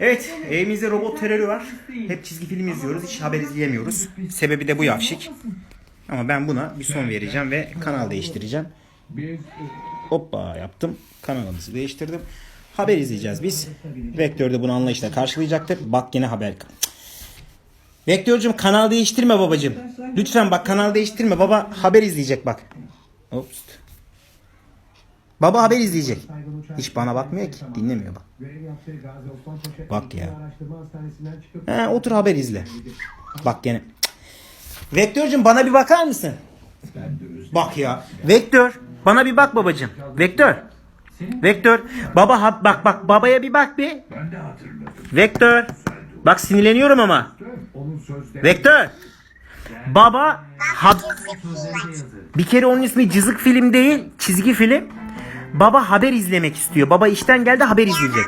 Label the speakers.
Speaker 1: Evet evimizde robot terörü var. Hep çizgi film izliyoruz. Hiç haber izleyemiyoruz. Sebebi de bu yavşik. Ama ben buna bir son vereceğim ve kanal değiştireceğim. Hoppa yaptım. Kanalımızı değiştirdim. Haber izleyeceğiz biz. Vektör de bunu anlayışla karşılayacaktır. Bak yine haber. Cık. Vektörcüm kanal değiştirme babacım. Lütfen bak kanal değiştirme. Baba haber izleyecek bak. Ops. Baba haber izleyecek. Hiç bana bakmıyor ki. Dinlemiyor bak. Bak ya. He, otur haber izle. Bak gene. Vektörcüm bana bir bakar mısın? Bak ya. Vektör. Bana bir bak babacım. Vektör. Vektör. Baba ha- bak bak babaya bir bak bir. Vektör. Bak sinirleniyorum ama. Vektör. Baba ha- bir kere onun ismi cızık film değil, çizgi film. Baba haber izlemek istiyor. Baba işten geldi haber izleyecek.